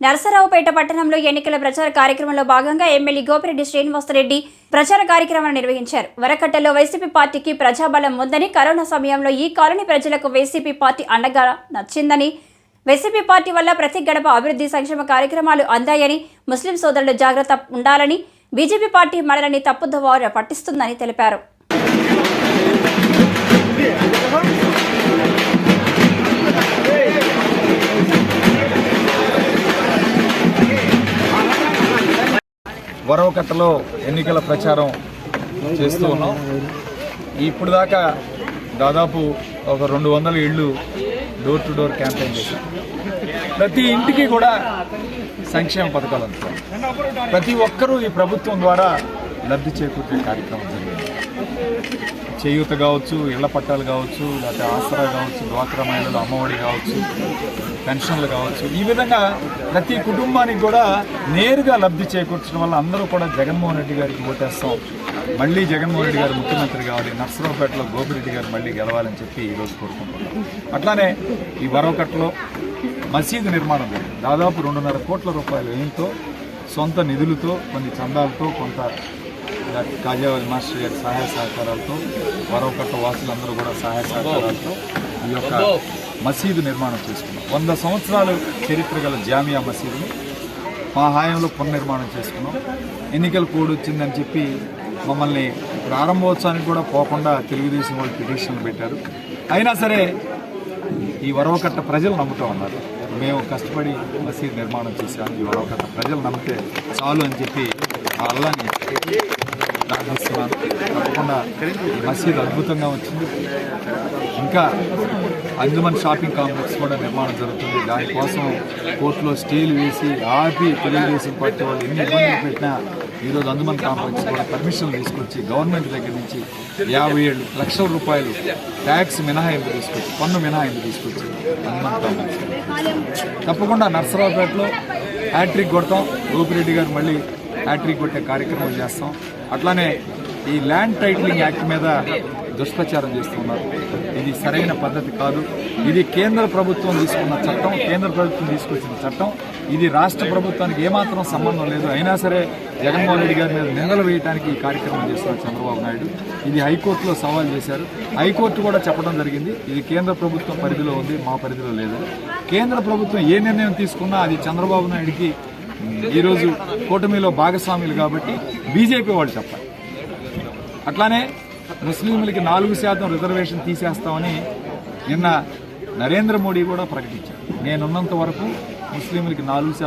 నరసరావుపేట పట్టణంలో ఎన్నికల ప్రచార కార్యక్రమంలో భాగంగా ఎమ్మెల్యే గోపిరెడ్డి శ్రీనివాసరెడ్డి ప్రచార కార్యక్రమాన్ని నిర్వహించారు. వరకట్టలో వైసీపీ పార్టీకి ప్రజాబలం ఉందని కరోనా సమయంలో ఈ కాలనీ ప్రజలకు వైసీపీ పార్టీ అండగా నచ్చిందని వైసీపీ పార్టీ వల్ల ప్రతి గడప అభివృద్ధి సంక్షేమ కార్యక్రమాలు అందాయని ముస్లిం సోదరులు జాగ్రత్త ఉండాలని బీజేపీ పార్టీ మనలని తప్పుదోవ పట్టిస్తుందని తెలిపారు. వరవకట్టలో ఎన్నికల ప్రచారం చేస్తూ ఉన్నాం. ఇప్పుడు దాకా దాదాపు ఒక రెండు వందల ఇళ్ళు డోర్ టు డోర్ క్యాంపెయిన్ చేశాం. ప్రతి ఇంటికి కూడా సంక్షేమ పథకాలు అందుతాం ప్రతి ఒక్కరూ ఈ ప్రభుత్వం ద్వారా లబ్ధి చేకూర్చే కార్యక్రమం జరిగింది. చేయూత కావచ్చు ఇళ్ళ పట్టాలు కావచ్చు లేకపోతే ఆసరా కావచ్చు డ్వాక్రా మహిళలు అమ్మఒడి కావచ్చు పెన్షన్లు కావచ్చు ఈ విధంగా ప్రతి కుటుంబానికి కూడా నేరుగా లబ్ధి చేకూర్చడం వల్ల అందరూ కూడా జగన్మోహన్ రెడ్డి గారికి ఓటేస్తాం. మళ్ళీ జగన్మోహన్ రెడ్డి గారు ముఖ్యమంత్రి కావాలి నర్సరావుపేటలో గోపిరెడ్డి గారు మళ్ళీ గెలవాలని చెప్పి ఈరోజు కోరుకుంటున్నాం. అట్లానే ఈ వరవకట్లో మసీదు నిర్మాణం దాదాపు రెండున్నర కోట్ల రూపాయల వ్యయంతో సొంత నిధులతో కొన్ని చందాలతో కొంత కాజావల్ మాస్టర్ గారి సహాయ సహకారాలతో వరవకట్ట వాసులందరూ కూడా సహాయ సహకారాలతో ఈ యొక్క మసీదు నిర్మాణం చేసుకున్నాం. వంద సంవత్సరాలు చరిత్ర గల జామియా మసీదుని మా హాయంలో పునర్నిర్మాణం చేసుకున్నాం. ఎన్నికల కోడ్ వచ్చిందని చెప్పి మమ్మల్ని ప్రారంభోత్సవానికి కూడా పోకుండా తెలుగుదేశం వాళ్ళు పిటిషన్లు పెట్టారు. అయినా సరే ఈ వరవకట్ట ప్రజలు నమ్ముతూ ఉన్నారు. మేము కష్టపడి మసీద్ నిర్మాణం చేశాము ఈ వరవకట్ట ప్రజలు నమ్మితే చాలు అని చెప్పి అల్లాని ప్రార్థిస్తున్నాను తప్పకుండా ఈ మసీద్ అద్భుతంగా వచ్చింది ఇంకా అంజుమన్ షాపింగ్ కాంప్లెక్స్ కూడా నిర్మాణం జరుగుతుంది దానికోసం కోర్టులో స్టీల్ వేసి ఆపి తెలుగుదేశం పార్టీ వాళ్ళు ఎన్ని ఇబ్బందులు పెట్టినా ఈరోజు అంజుమన్ కాంప్లెక్స్ కూడా పర్మిషన్ తీసుకొచ్చి గవర్నమెంట్ దగ్గర నుంచి యాభై ఏడు లక్షల రూపాయలు ట్యాక్స్ మినహాయింపు తీసుకొచ్చి పన్ను మినహాయింపు తీసుకొచ్చి అంజుమన్ కాంప్లెక్స్ తప్పకుండా నర్సరావుపేటలో హ్యాట్రిక్ కొడతాం. రూపిరెడ్డి గారు మళ్ళీ హ్యాట్రిక్ కొట్టే కార్యక్రమం చేస్తాం. అట్లానే ఈ ల్యాండ్ టైటిలింగ్ యాక్ట్ మీద దుష్ప్రచారం చేస్తున్నారు. ఇది సరైన పద్ధతి కాదు. ఇది కేంద్ర ప్రభుత్వం తీసుకున్న చట్టం కేంద్ర ప్రభుత్వం తీసుకొచ్చిన చట్టం. ఇది రాష్ట్ర ప్రభుత్వానికి ఏమాత్రం సంబంధం లేదు. అయినా సరే జగన్మోహన్ రెడ్డి గారి మీద నిందలు వేయడానికి ఈ కార్యక్రమం చేస్తున్నారు చంద్రబాబు నాయుడు. ఇది హైకోర్టులో సవాల్ చేశారు. హైకోర్టు కూడా చెప్పడం జరిగింది. ఇది కేంద్ర ప్రభుత్వం పరిధిలో ఉంది మా పరిధిలో లేదు. కేంద్ర ప్రభుత్వం ఏ నిర్ణయం తీసుకున్నా అది చంద్రబాబు నాయుడికి ఈరోజు కూటమిలో భాగస్వాములు కాబట్టి బీజేపీ వాళ్ళు చెప్పాలి అట్లానే ముస్లింలకి నాలుగు శాతం రిజర్వేషన్ తీసేస్తామని నిన్న నరేంద్ర మోడీ కూడా ప్రకటించారు. నేనున్నంత వరకు ముస్లింలకి నాలుగు శాతం